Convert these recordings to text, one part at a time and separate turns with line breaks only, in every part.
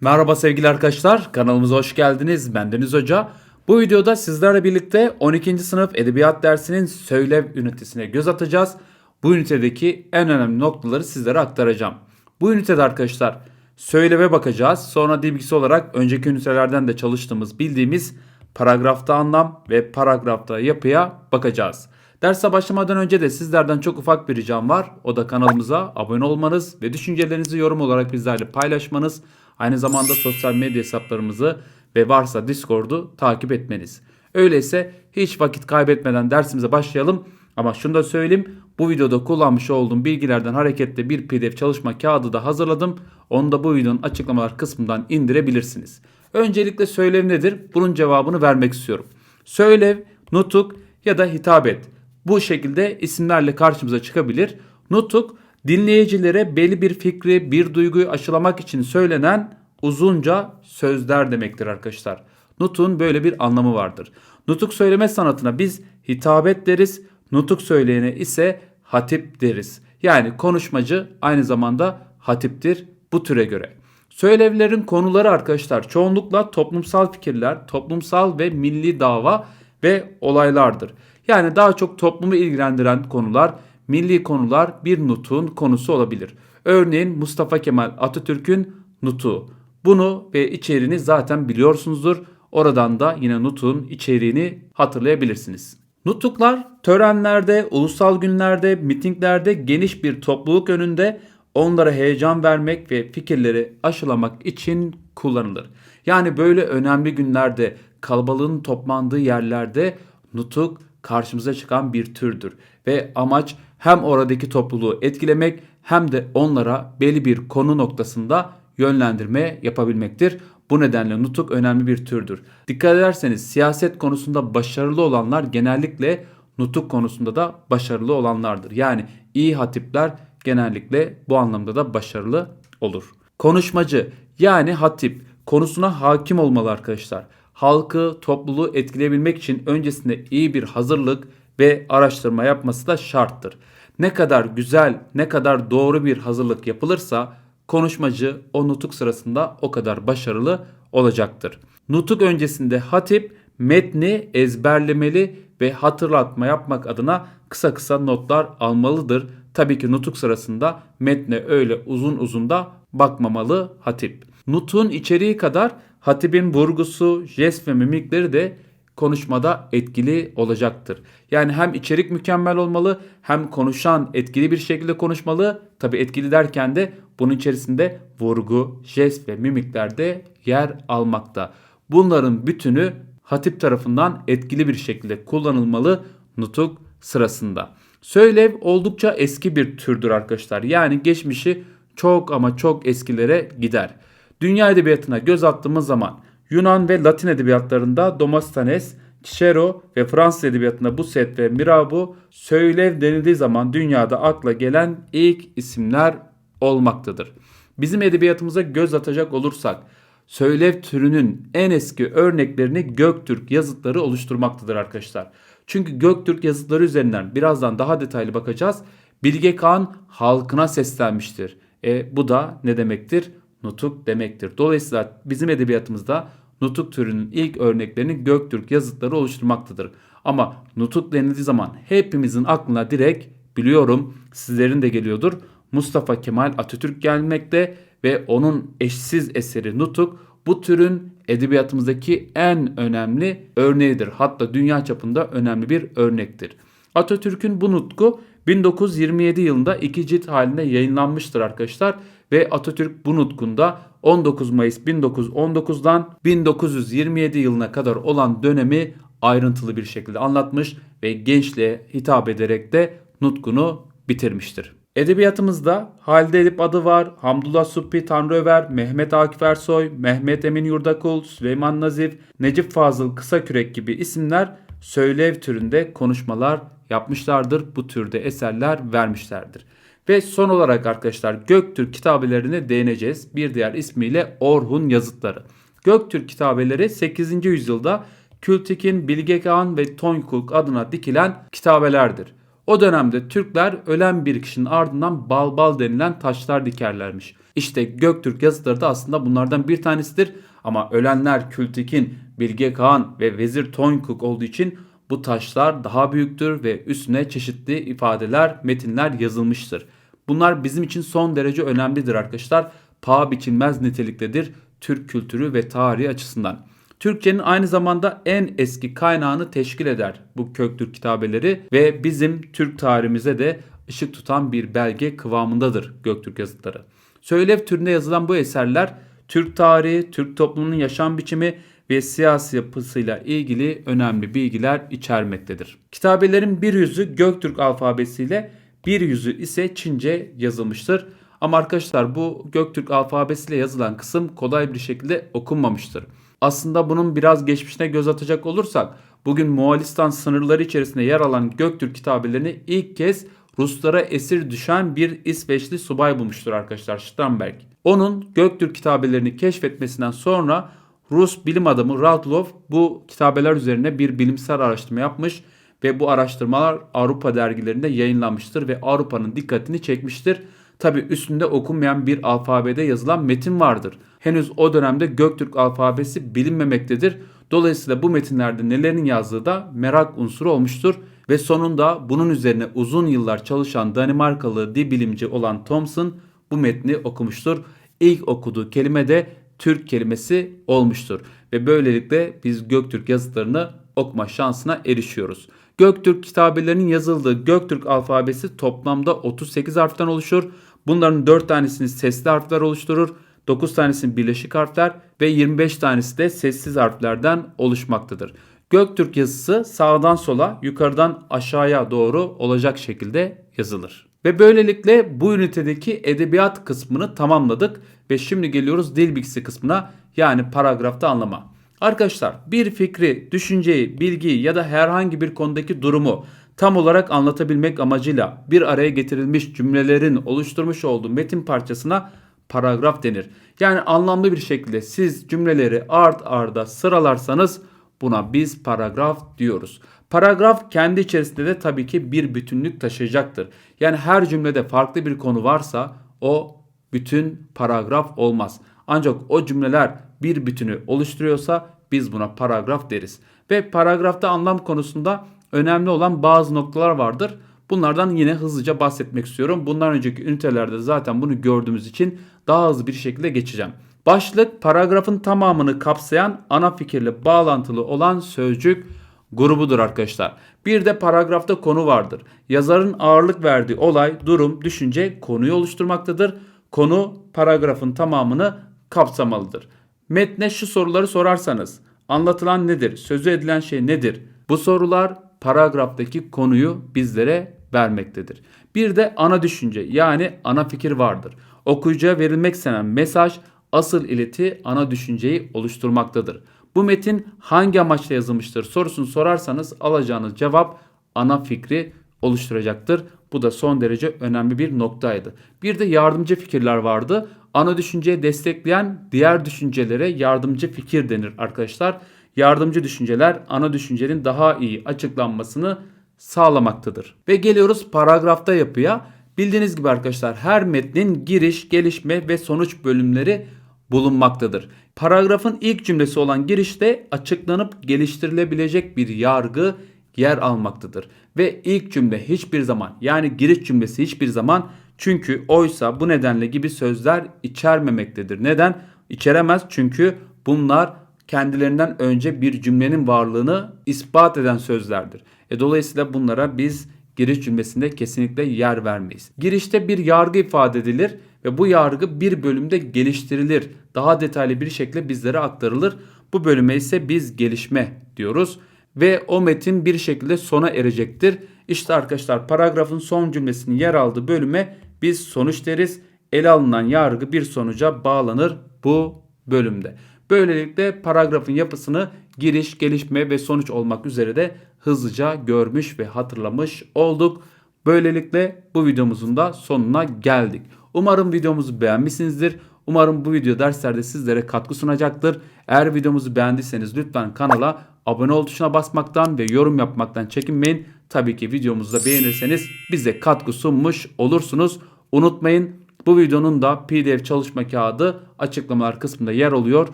Merhaba sevgili arkadaşlar, kanalımıza hoş geldiniz. Ben Deniz Hoca. Bu videoda sizlerle birlikte 12. sınıf edebiyat dersinin söylev ünitesine göz atacağız. Bu ünitedeki en önemli noktaları sizlere aktaracağım. Bu ünitede arkadaşlar söyleve bakacağız. Sonra dil bilgisi olarak önceki ünitelerden de çalıştığımız, bildiğimiz paragrafta anlam ve paragrafta yapıya bakacağız. Derse başlamadan önce de sizlerden çok ufak bir ricam var. O da kanalımıza abone olmanız ve düşüncelerinizi yorum olarak bizlerle paylaşmanız. Aynı zamanda sosyal medya hesaplarımızı ve varsa Discord'u takip etmeniz. Öyleyse hiç vakit kaybetmeden dersimize başlayalım. Ama şunu da söyleyeyim. Bu videoda kullanmış olduğum bilgilerden hareketle bir pdf çalışma kağıdı da hazırladım. Onu da bu videonun açıklamalar kısmından indirebilirsiniz. Öncelikle söylev nedir? Bunun cevabını vermek istiyorum. Söylev, nutuk ya da hitabet. Bu şekilde isimlerle karşımıza çıkabilir. Nutuk dinleyicilere belli bir fikri, bir duyguyu aşılamak için söylenen uzunca sözler demektir arkadaşlar. Nutun böyle bir anlamı vardır. Nutuk söyleme sanatına biz hitabet deriz. Nutuk söyleyene ise hatip deriz. Yani konuşmacı aynı zamanda hatiptir bu türe göre. Söylevlerin konuları arkadaşlar çoğunlukla toplumsal fikirler, toplumsal ve milli dava ve olaylardır. Yani daha çok toplumu ilgilendiren konular, milli konular bir nutun konusu olabilir. Örneğin Mustafa Kemal Atatürk'ün nutuğu. Bunu ve içeriğini zaten biliyorsunuzdur. Oradan da yine nutun içeriğini hatırlayabilirsiniz. Nutuklar törenlerde, ulusal günlerde, mitinglerde geniş bir topluluk önünde onlara heyecan vermek ve fikirleri aşılamak için kullanılır. Yani böyle önemli günlerde, kalabalığın toplandığı yerlerde nutuk karşımıza çıkan bir türdür ve amaç hem oradaki topluluğu etkilemek hem de onlara belli bir konu noktasında yönlendirme yapabilmektir. Bu nedenle nutuk önemli bir türdür. Dikkat ederseniz siyaset konusunda başarılı olanlar genellikle nutuk konusunda da başarılı olanlardır. Yani iyi hatipler genellikle bu anlamda da başarılı olur. Konuşmacı yani hatip konusuna hakim olmalı arkadaşlar. Halkı, topluluğu etkileyebilmek için öncesinde iyi bir hazırlık ve araştırma yapması da şarttır. Ne kadar güzel, ne kadar doğru bir hazırlık yapılırsa konuşmacı o nutuk sırasında o kadar başarılı olacaktır. Nutuk öncesinde hatip metni ezberlemeli ve hatırlatma yapmak adına kısa kısa notlar almalıdır. Tabii ki nutuk sırasında metne öyle uzun uzun da bakmamalı hatip. Nutun içeriği kadar hatibin vurgusu, jest ve mimikleri de konuşmada etkili olacaktır. Yani hem içerik mükemmel olmalı hem konuşan etkili bir şekilde konuşmalı. Tabi etkili derken de bunun içerisinde vurgu, jest ve mimikler de yer almakta. Bunların bütünü hatip tarafından etkili bir şekilde kullanılmalı nutuk sırasında. Söylev oldukça eski bir türdür arkadaşlar. Yani geçmişi çok ama çok eskilere gider. Dünya edebiyatına göz attığımız zaman Yunan ve Latin edebiyatlarında Demosthenes, Cicero ve Fransız edebiyatında Busset ve Mirabeau söylev denildiği zaman dünyada akla gelen ilk isimler olmaktadır. Bizim edebiyatımıza göz atacak olursak söylev türünün en eski örneklerini Göktürk yazıtları oluşturmaktadır arkadaşlar. Çünkü Göktürk yazıtları üzerinden birazdan daha detaylı bakacağız. Bilge Kağan halkına seslenmiştir. E, bu da ne demektir? Nutuk demektir. Dolayısıyla bizim edebiyatımızda nutuk türünün ilk örneklerini Göktürk yazıtları oluşturmaktadır. Ama nutuk denildiği zaman hepimizin aklına direkt biliyorum sizlerin de geliyordur. Mustafa Kemal Atatürk gelmekte ve onun eşsiz eseri Nutuk bu türün edebiyatımızdaki en önemli örneğidir. Hatta dünya çapında önemli bir örnektir. Atatürk'ün bu nutku 1927 yılında iki cilt halinde yayınlanmıştır arkadaşlar ve Atatürk bu nutkunda 19 Mayıs 1919'dan 1927 yılına kadar olan dönemi ayrıntılı bir şekilde anlatmış ve gençliğe hitap ederek de nutkunu bitirmiştir. Edebiyatımızda Halide Edip adı var, Hamdullah Suppi Tanrıöver, Mehmet Akif Ersoy, Mehmet Emin Yurdakul, Süleyman Nazif, Necip Fazıl Kısakürek gibi isimler söylev türünde konuşmalar yapmışlardır. Bu türde eserler vermişlerdir. Ve son olarak arkadaşlar Göktürk kitabelerine değineceğiz. Bir diğer ismiyle Orhun yazıtları. Göktürk kitabeleri 8. yüzyılda Kültik'in Bilge Kağan ve Toynkulk adına dikilen kitabelerdir. O dönemde Türkler ölen bir kişinin ardından balbal denilen taşlar dikerlermiş. İşte Göktürk yazıtları da aslında bunlardan bir tanesidir. Ama ölenler Kültekin, Bilge Kağan ve Vezir Toynkuk olduğu için bu taşlar daha büyüktür ve üstüne çeşitli ifadeler, metinler yazılmıştır. Bunlar bizim için son derece önemlidir arkadaşlar. Paha biçilmez niteliktedir Türk kültürü ve tarihi açısından. Türkçenin aynı zamanda en eski kaynağını teşkil eder bu Köktürk kitabeleri ve bizim Türk tarihimize de ışık tutan bir belge kıvamındadır Göktürk yazıtları. Söylev türünde yazılan bu eserler Türk tarihi, Türk toplumunun yaşam biçimi ve siyasi yapısıyla ilgili önemli bilgiler içermektedir. Kitabelerin bir yüzü Göktürk alfabesiyle bir yüzü ise Çince yazılmıştır. Ama arkadaşlar bu Göktürk alfabesiyle yazılan kısım kolay bir şekilde okunmamıştır. Aslında bunun biraz geçmişine göz atacak olursak bugün Moğolistan sınırları içerisinde yer alan Göktürk kitabelerini ilk kez Ruslara esir düşen bir İsveçli subay bulmuştur arkadaşlar Sternberg. Onun Göktürk kitabelerini keşfetmesinden sonra Rus bilim adamı Radlov bu kitabeler üzerine bir bilimsel araştırma yapmış ve bu araştırmalar Avrupa dergilerinde yayınlanmıştır ve Avrupa'nın dikkatini çekmiştir. Tabi üstünde okunmayan bir alfabede yazılan metin vardır. Henüz o dönemde Göktürk alfabesi bilinmemektedir. Dolayısıyla bu metinlerde nelerin yazdığı da merak unsuru olmuştur ve sonunda bunun üzerine uzun yıllar çalışan Danimarkalı dil bilimci olan Thomson bu metni okumuştur. İlk okuduğu kelime de Türk kelimesi olmuştur ve böylelikle biz Göktürk yazıtlarını okuma şansına erişiyoruz. Göktürk kitabelerinin yazıldığı Göktürk alfabesi toplamda 38 harften oluşur. Bunların 4 tanesini sesli harfler oluşturur. 9 tanesini birleşik harfler ve 25 tanesi de sessiz harflerden oluşmaktadır. Göktürk yazısı sağdan sola, yukarıdan aşağıya doğru olacak şekilde yazılır. Ve böylelikle bu ünitedeki edebiyat kısmını tamamladık ve şimdi geliyoruz dil bilgisi kısmına yani paragrafta anlama. Arkadaşlar bir fikri, düşünceyi, bilgiyi ya da herhangi bir konudaki durumu tam olarak anlatabilmek amacıyla bir araya getirilmiş cümlelerin oluşturmuş olduğu metin parçasına paragraf denir. Yani anlamlı bir şekilde siz cümleleri art arda sıralarsanız buna biz paragraf diyoruz. Paragraf kendi içerisinde de tabii ki bir bütünlük taşıyacaktır. Yani her cümlede farklı bir konu varsa o bütün paragraf olmaz. Ancak o cümleler bir bütünü oluşturuyorsa biz buna paragraf deriz. Ve paragrafta anlam konusunda önemli olan bazı noktalar vardır. Bunlardan yine hızlıca bahsetmek istiyorum. Bundan önceki ünitelerde zaten bunu gördüğümüz için daha hızlı bir şekilde geçeceğim. Başlık paragrafın tamamını kapsayan ana fikirle bağlantılı olan sözcük grubudur arkadaşlar. Bir de paragrafta konu vardır. Yazarın ağırlık verdiği olay, durum, düşünce konuyu oluşturmaktadır. Konu paragrafın tamamını kapsamalıdır. Metne şu soruları sorarsanız anlatılan nedir? Sözü edilen şey nedir? Bu sorular paragraftaki konuyu bizlere vermektedir. Bir de ana düşünce yani ana fikir vardır. Okuyucuya verilmek istenen mesaj asıl ileti ana düşünceyi oluşturmaktadır. Bu metin hangi amaçla yazılmıştır sorusunu sorarsanız alacağınız cevap ana fikri oluşturacaktır. Bu da son derece önemli bir noktaydı. Bir de yardımcı fikirler vardı. Ana düşünceyi destekleyen diğer düşüncelere yardımcı fikir denir arkadaşlar. Yardımcı düşünceler ana düşüncenin daha iyi açıklanmasını sağlamaktadır. Ve geliyoruz paragrafta yapıya. Bildiğiniz gibi arkadaşlar her metnin giriş, gelişme ve sonuç bölümleri bulunmaktadır. Paragrafın ilk cümlesi olan girişte açıklanıp geliştirilebilecek bir yargı yer almaktadır. Ve ilk cümle hiçbir zaman yani giriş cümlesi hiçbir zaman çünkü oysa bu nedenle gibi sözler içermemektedir. Neden? İçeremez çünkü bunlar kendilerinden önce bir cümlenin varlığını ispat eden sözlerdir. E dolayısıyla bunlara biz giriş cümlesinde kesinlikle yer vermeyiz. Girişte bir yargı ifade edilir ve bu yargı bir bölümde geliştirilir. Daha detaylı bir şekilde bizlere aktarılır. Bu bölüme ise biz gelişme diyoruz ve o metin bir şekilde sona erecektir. İşte arkadaşlar paragrafın son cümlesinin yer aldığı bölüme biz sonuç deriz. Ele alınan yargı bir sonuca bağlanır bu bölümde. Böylelikle paragrafın yapısını giriş, gelişme ve sonuç olmak üzere de hızlıca görmüş ve hatırlamış olduk. Böylelikle bu videomuzun da sonuna geldik. Umarım videomuzu beğenmişsinizdir. Umarım bu video derslerde sizlere katkı sunacaktır. Eğer videomuzu beğendiyseniz lütfen kanala abone ol tuşuna basmaktan ve yorum yapmaktan çekinmeyin. tabii ki videomuzu da beğenirseniz bize katkı sunmuş olursunuz. Unutmayın bu videonun da PDF çalışma kağıdı açıklamalar kısmında yer alıyor.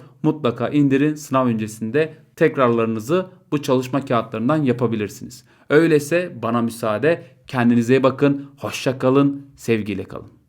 Mutlaka indirin sınav öncesinde tekrarlarınızı bu çalışma kağıtlarından yapabilirsiniz. Öyleyse bana müsaade kendinize iyi bakın, hoşça kalın, sevgiyle kalın.